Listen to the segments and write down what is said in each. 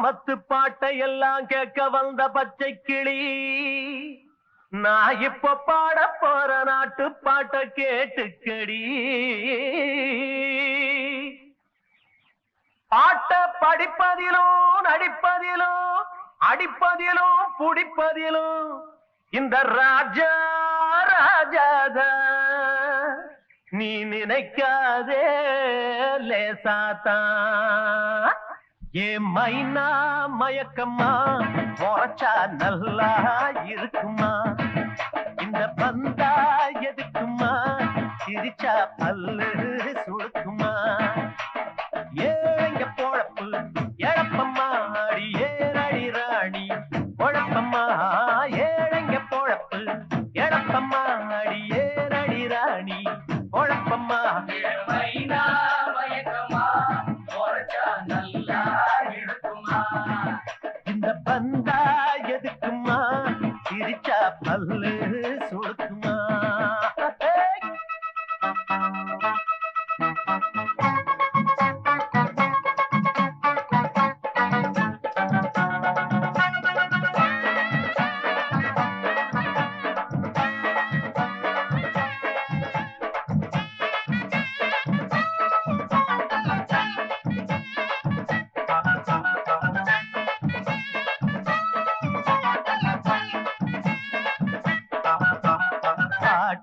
சமத்து பாட்டை எல்லாம் கேட்க வந்த பச்சை கிளி. நான் இப்ப பாட போற நாட்டு பாட்டை கேட்டுக்கடி பாட்ட படிப்பதிலும் நடிப்பதிலும் அடிப்பதிலும் புடிப்பதிலும் இந்த ராஜா ராஜாத நீ நினைக்காதே லேசாத்தான் ஏ மைனா மயக்கம்மா உரைச்சா நல்லா இருக்குமா? இந்த பந்தா எதுக்குமா சிரிச்சா பல்லு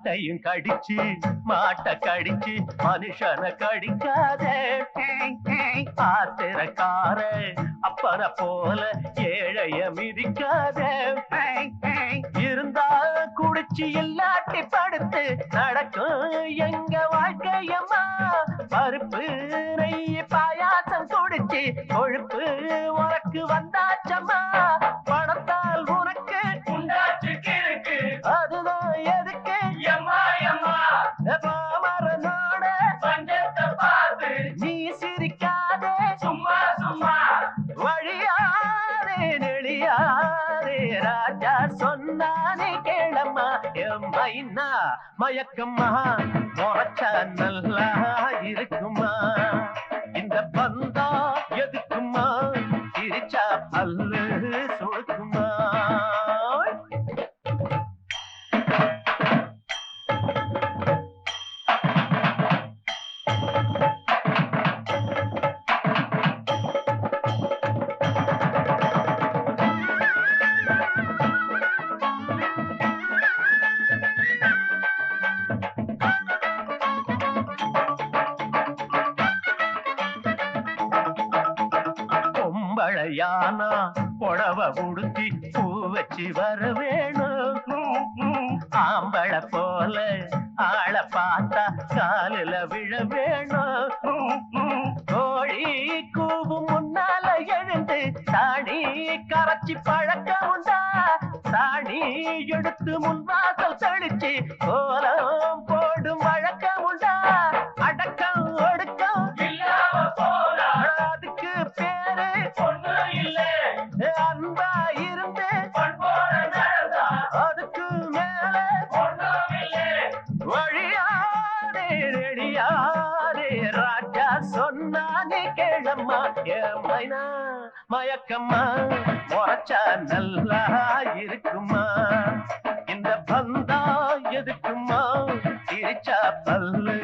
காட்டையும் கடிச்சு மாட்டை கடிச்சு மனுஷனை கடிக்காத. ஆத்திரக்கார அப்பன போல ஏழைய மிதிக்காத. இருந்தா குடிச்சு இல்லாட்டி படுத்து நடக்கும் எங்க வாழ்க்கையம்மா? பருப்பு நெய் பாயாசம் குடிச்சு கொழுப்பு உனக்கு வந்தாச்சம்மா? சொன்னானே கேளம்மா. எம்மைனா மயக்கம்மா. முறைச்சா நல்லா இருக்குமா இந்த பந்தா எதுக்குமா சிரிச்சா அல்ல பொம்பளையானா புடவ உடுத்தி பூ வச்சு வர வேணும். ஆம்பள போல ஆள பார்த்தா காலில விழ வேணும். கோழி கூவும் முன்னால எழுந்து சாணி கரைச்சி பழக்கம் உண்டா? சாணி எடுத்து முன்வாசல் தெளிச்சு கோலம் கேளம்மா என் மயக்கம்மா முறைச்சா நல்லா இருக்குமா இந்த பந்தா எதுக்குமா சிரிச்சா பல்லு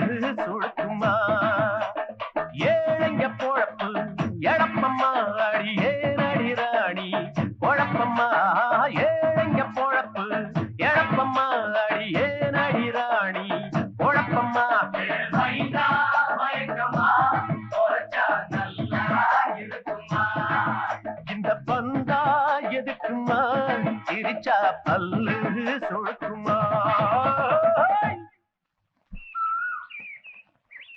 இந்த பந்தா எதுக்குமா சிரிச்சா பல்லு சுழுக்குமா